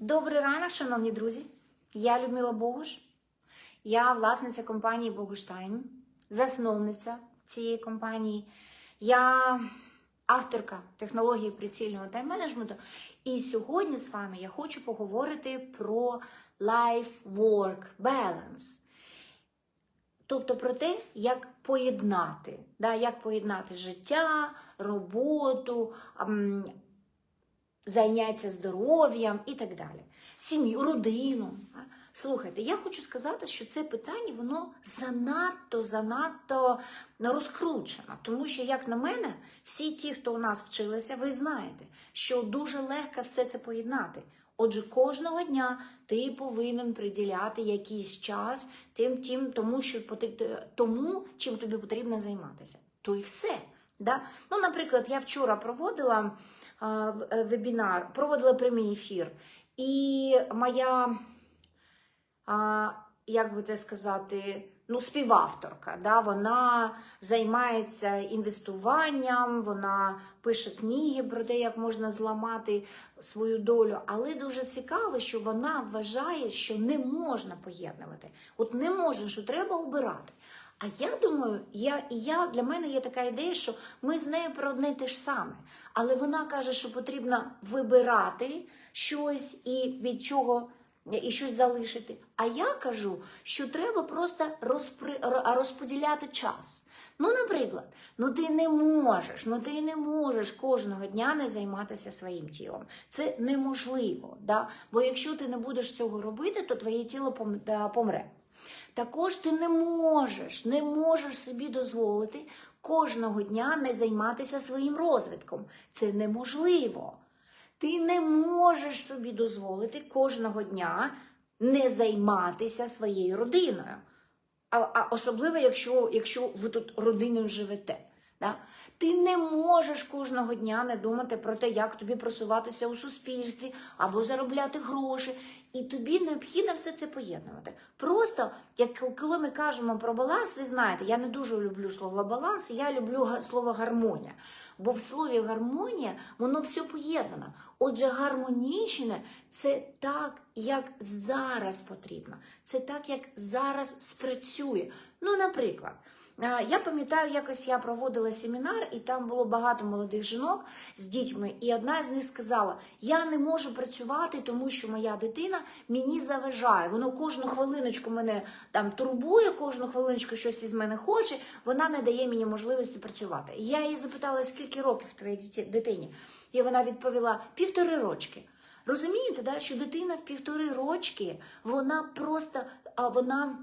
Добрий ранок, шановні друзі. Я Людмила Богуш. Я власниця компанії Богуштайм, засновниця цієї компанії. Я авторка технології прицільного тайм-менеджменту. І сьогодні з вами я хочу поговорити про life-work balance. Тобто про те, як поєднати, да, як поєднати життя, роботу, заняття здоров'ям і так далі. Сім'ю, родину. Слухайте, я хочу сказати, що це питання воно занадто, занадто розкручено. Тому що, як на мене, всі ті, хто у нас вчилися, ви знаєте, що дуже легко все це поєднати. Отже, кожного дня ти повинен приділяти якийсь час тим, тим тому, що тому, чим тобі потрібно займатися. То і все. Да? Ну, наприклад, я вчора проводила вебінар, проводила прямий ефір, і моя, як би це сказати, ну, співавторка, да? вона займається інвестуванням, вона пише книги про те, як можна зламати свою долю. Але дуже цікаво, що вона вважає, що не можна поєднувати. От не можна, що треба обирати. А я думаю, я, я, для мене є така ідея, що ми з нею про одне те ж саме. Але вона каже, що потрібно вибирати щось і від чого і щось залишити. А я кажу, що треба просто розпри... розподіляти час. Ну, наприклад, ну ти не можеш, ну ти не можеш кожного дня не займатися своїм тілом. Це неможливо. Да? Бо якщо ти не будеш цього робити, то твоє тіло помре. Також ти не можеш, не можеш собі дозволити кожного дня не займатися своїм розвитком. Це неможливо. Ти не можеш собі дозволити кожного дня не займатися своєю родиною. А, а особливо, якщо, якщо ви тут родиною живете. Да? Ти не можеш кожного дня не думати про те, як тобі просуватися у суспільстві або заробляти гроші. І тобі необхідно все це поєднувати. Просто, як коли ми кажемо про баланс, ви знаєте, я не дуже люблю слово баланс, я люблю слово гармонія. Бо в слові гармонія воно все поєднано. Отже, гармонічне це так, як зараз потрібно. Це так, як зараз спрацює. Ну, наприклад. Е, Я пам'ятаю, якось я проводила семінар, і там було багато молодих жінок з дітьми, і одна з них сказала: Я не можу працювати, тому що моя дитина мені заважає. Воно кожну хвилиночку мене там турбує, кожну хвилиночку щось від мене хоче. Вона не дає мені можливості працювати. Я її запитала, скільки років твоїй дитині? І вона відповіла: півтори рочки. Розумієте, да, що дитина в півтори рочки, вона просто а вона.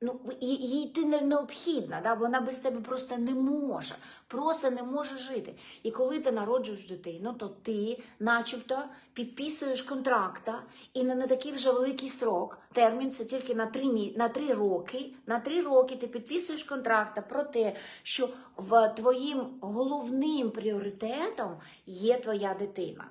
Ну, їй, ти не необхідна, да? вона без тебе просто не може, просто не може жити. І коли ти народжуєш дитину, то ти, начебто, підписуєш контракта і не на такий вже великий срок. Термін це тільки на три, на три роки. На три роки ти підписуєш контракта про те, що в твоїм головним пріоритетом є твоя дитина.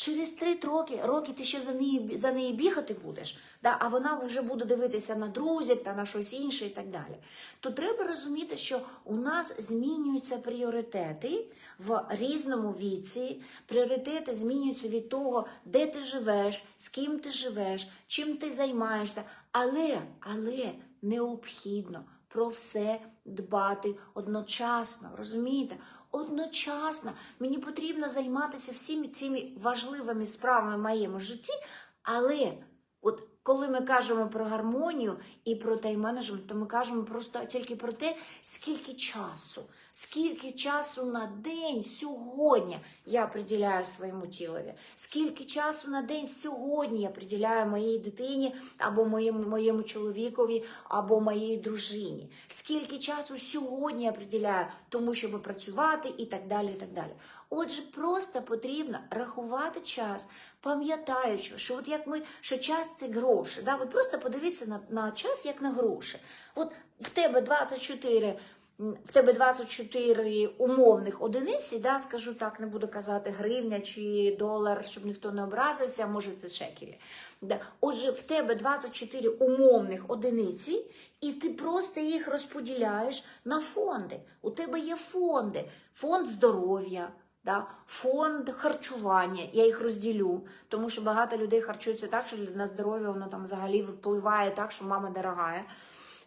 Через три роки, роки ти ще за неї, за неї бігати будеш, да, а вона вже буде дивитися на друзів та на щось інше і так далі. То треба розуміти, що у нас змінюються пріоритети в різному віці. Пріоритети змінюються від того, де ти живеш, з ким ти живеш, чим ти займаєшся. Але, але необхідно про все дбати одночасно, розумієте? Одночасно. Мені потрібно займатися всіми цими важливими справами в моєму житті, але от коли ми кажемо про гармонію і про тайм-менеджмент, то ми кажемо просто тільки про те, скільки часу, скільки часу на день сьогодні я приділяю своєму тілові, скільки часу на день сьогодні я приділяю моїй дитині або моєму, моєму чоловікові, або моїй дружині, скільки часу сьогодні я приділяю тому, щоб працювати і так далі. і так далі. Отже, просто потрібно рахувати час, пам'ятаючи, що от як ми, що час це гроші. Да? От просто подивіться на, на час як на гроші. От в тебе 24 м, в тебе 24 умовних одиниці, да, скажу так, не буду казати гривня чи долар, щоб ніхто не образився, може це шекелі. Да. Отже, в тебе 24 умовних одиниці, і ти просто їх розподіляєш на фонди. У тебе є фонди, фонд здоров'я, Да? Фонд харчування, я їх розділю, тому що багато людей харчуються так, що на здоров'я воно там взагалі впливає так, що мама дорогая.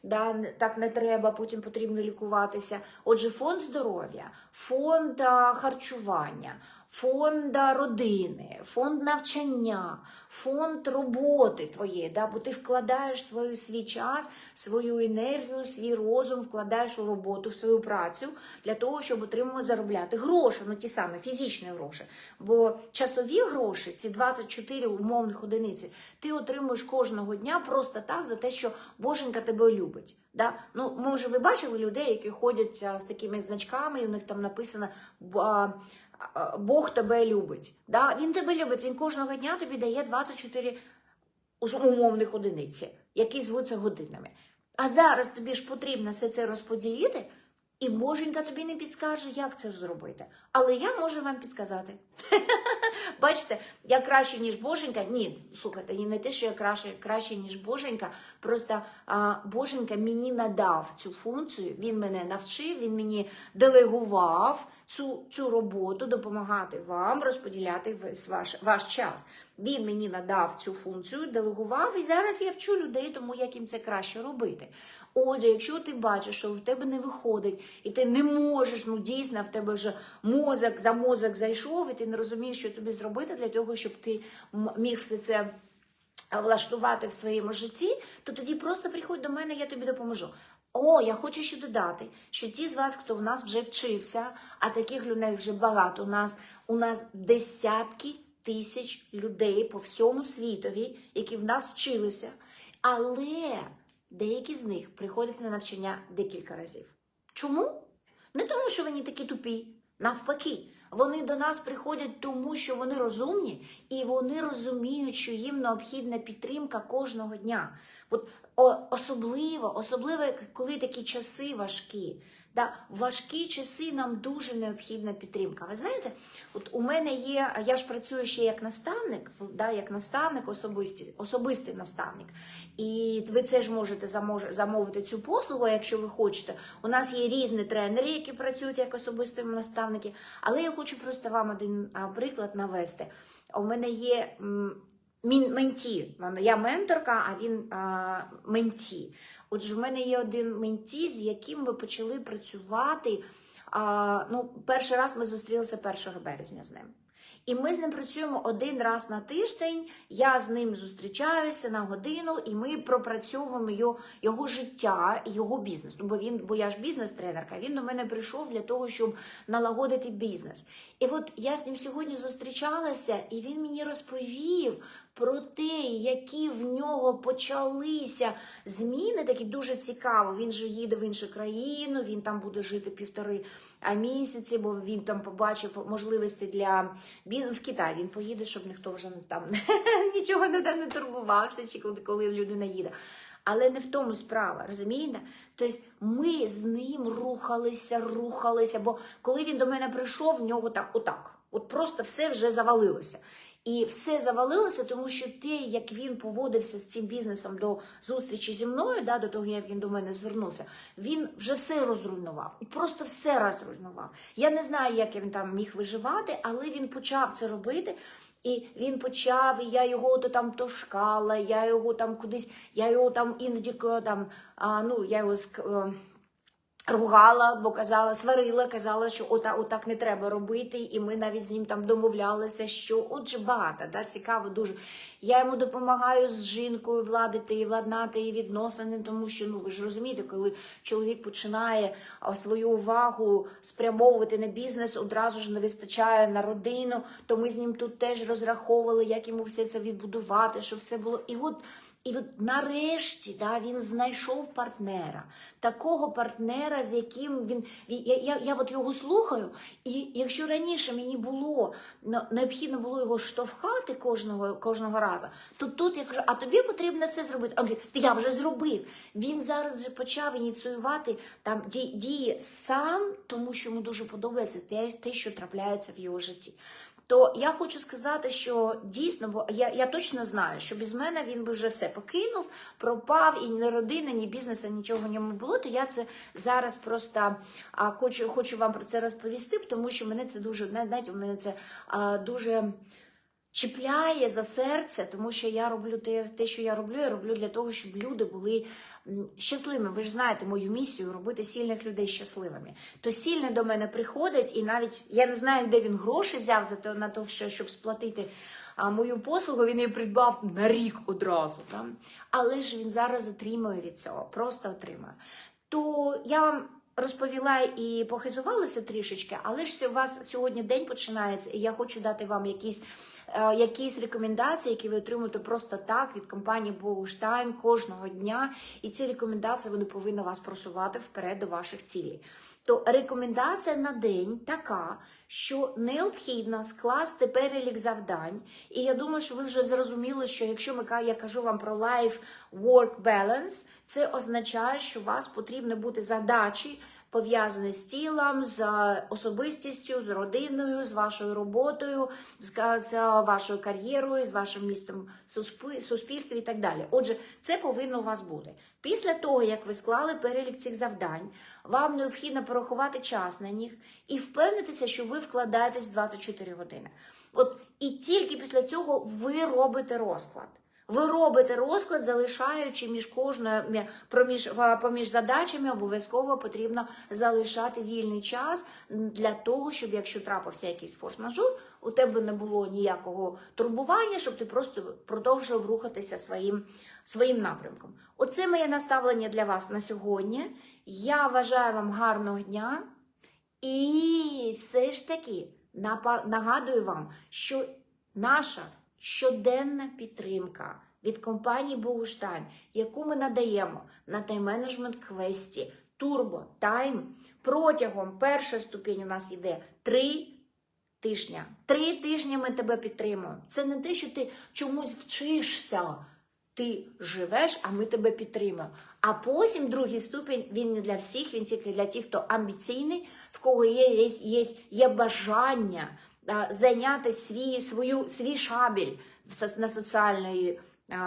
Да, так не треба, потім потрібно лікуватися. Отже, фонд здоров'я, фонд харчування, фонд родини, фонд навчання, фонд роботи твоєї, да, бо ти вкладаєш свою свій час, свою енергію, свій розум, вкладаєш у роботу, в свою працю для того, щоб отримувати заробляти гроші, ну ті самі фізичні гроші. Бо часові гроші, ці 24 умовних одиниці, ти отримуєш кожного дня просто так за те, що Боженька тебе любить. Да? Ну, може, ви бачили людей, які ходять з такими значками, і у них там написано Бог тебе любить. Да? Він тебе любить, він кожного дня тобі дає 24 ус- умовних одиниці, які звуться годинами. А зараз тобі ж потрібно все це розподілити, і Боженька тобі не підскаже, як це ж зробити. Але я можу вам підказати. Бачите, я краще, ніж Боженька. Ні, слухайте, не те, що я краще, краще ніж Боженька. Просто а, Боженька мені надав цю функцію, він мене навчив, він мені делегував цю, цю роботу, допомагати вам розподіляти весь ваш, ваш час. Він мені надав цю функцію, делегував, і зараз я вчу людей, тому як їм це краще робити. Отже, якщо ти бачиш, що в тебе не виходить, і ти не можеш, ну дійсно в тебе вже мозок за мозок зайшов, і ти не розумієш, що тобі зробити для того, щоб ти міг все це влаштувати в своєму житті, то тоді просто приходь до мене, я тобі допоможу. О, я хочу ще додати, що ті з вас, хто в нас вже вчився, а таких людей вже багато. У нас у нас десятки тисяч людей по всьому світові, які в нас вчилися, але деякі з них приходять на навчання декілька разів. Чому? Не тому, що вони такі тупі, навпаки. Вони до нас приходять тому, що вони розумні, і вони розуміють, що їм необхідна підтримка кожного дня. От особливо, особливо, коли такі часи важкі. Да, в важкі часи нам дуже необхідна підтримка. Ви знаєте, от у мене є, я ж працюю ще як наставник, да, як наставник, особистий, особистий наставник. І ви це ж можете замовити цю послугу, якщо ви хочете. У нас є різні тренери, які працюють як особисті наставники. Але я хочу просто вам один приклад навести. У мене є менті. Я менторка, а він а, менті. Отже, в мене є один менті, з яким ми почали працювати. А, ну, перший раз ми зустрілися 1 березня з ним. І ми з ним працюємо один раз на тиждень. Я з ним зустрічаюся на годину, і ми пропрацьовуємо його, його життя, його бізнес. Ну, бо він, бо я ж бізнес-тренерка. Він до мене прийшов для того, щоб налагодити бізнес. І от я з ним сьогодні зустрічалася, і він мені розповів про те, які в нього почалися зміни. Такі дуже цікаво. Він же їде в іншу країну, він там буде жити півтори місяці, бо він там побачив можливості для бізнесу в Китай. Він поїде, щоб ніхто вже там нічого не, не турбувався, чи коли, людина їде. Але не в тому справа, розумієте? Тобто ми з ним рухалися, рухалися, бо коли він до мене прийшов, в нього так, отак. От просто все вже завалилося. І все завалилося, тому що те, як він поводився з цим бізнесом до зустрічі зі мною, да, до того, як він до мене звернувся, він вже все розруйнував. Просто все розруйнував. Я не знаю, як він там міг виживати, але він почав це робити. І він почав, і я його то там тошкала, я його там кудись, я його там іноді там, а, ну, я його ск- е, ругала, бо казала, сварила, казала, що ота, отак не треба робити, і ми навіть з ним там домовлялися, що отже багато, да, цікаво дуже. Я йому допомагаю з жінкою владити і владнати її відносини, тому що ну ви ж розумієте, коли чоловік починає свою увагу спрямовувати на бізнес, одразу ж не вистачає на родину, то ми з ним тут теж розраховували, як йому все це відбудувати, щоб все було. І от і от нарешті да, він знайшов партнера, такого партнера, з яким він. Я, я, я от його слухаю, і якщо раніше мені було необхідно було його штовхати кожного, кожного разу, то тут я кажу, а тобі потрібно це зробити. А я вже зробив. Він зараз вже почав ініціювати там ді- дії сам, тому що йому дуже подобається те, те, що трапляється в його житті. То я хочу сказати, що дійсно, бо я, я точно знаю, що без мене він би вже все покинув, пропав, і ні родина, ні бізнесу, нічого в ньому було. То я це зараз просто а, хочу, хочу вам про це розповісти, тому що мене це дуже знаєте, мене це а, дуже чіпляє за серце, тому що я роблю те, те, що я роблю, я роблю для того, щоб люди були щасливими. Ви ж знаєте мою місію робити сильних людей щасливими. То сильний до мене приходить, і навіть я не знаю, де він гроші взяв за те, на те, що, щоб сплатити мою послугу, він її придбав на рік одразу. Да? Але ж він зараз отримує від цього, просто отримує. То я вам розповіла і похизувалася трішечки, але ж у вас сьогодні день починається, і я хочу дати вам якісь. Е, Якісь рекомендації, які ви отримуєте просто так від компанії Богуштайм кожного дня, і ці рекомендації вони повинні вас просувати вперед до ваших цілей. То рекомендація на день така, що необхідно скласти перелік завдань. І я думаю, що ви вже зрозуміли, що якщо ми я кажу вам про life-work balance, це означає, що у вас потрібно бути задачі. Пов'язані з тілом, з особистістю, з родиною, з вашою роботою, з, з вашою кар'єрою, з вашим місцем в суспільстві і так далі. Отже, це повинно у вас бути. Після того, як ви склали перелік цих завдань, вам необхідно порахувати час на них і впевнитися, що ви вкладаєтесь 24 години. От і тільки після цього ви робите розклад. Ви робите розклад, залишаючи між кожною проміж поміж задачами, обов'язково потрібно залишати вільний час для того, щоб якщо трапився якийсь форс-мажор, у тебе не було ніякого турбування, щоб ти просто продовжував рухатися своїм, своїм напрямком. Оце моє наставлення для вас на сьогодні. Я бажаю вам гарного дня. І все ж таки нагадую вам, що наша щоденна підтримка від компанії Богуштайм, яку ми надаємо на тайм-менеджмент квесті Turbo Time, протягом першої ступені у нас йде три тижня. Три тижні ми тебе підтримуємо. Це не те, що ти чомусь вчишся. Ти живеш, а ми тебе підтримуємо. А потім другий ступінь він не для всіх, він тільки для тих, хто амбіційний, в кого є, є, є, є бажання зайняти свій, свою, свій шабель на соціальної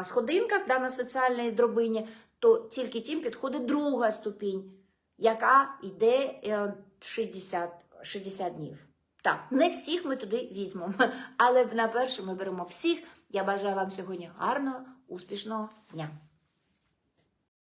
сходинках, да, на соціальній дробині, то тільки тим підходить друга ступінь, яка йде е, 60, 60 днів. Так, не всіх ми туди візьмемо, але на перше ми беремо всіх. Я бажаю вам сьогодні гарного, успішного дня.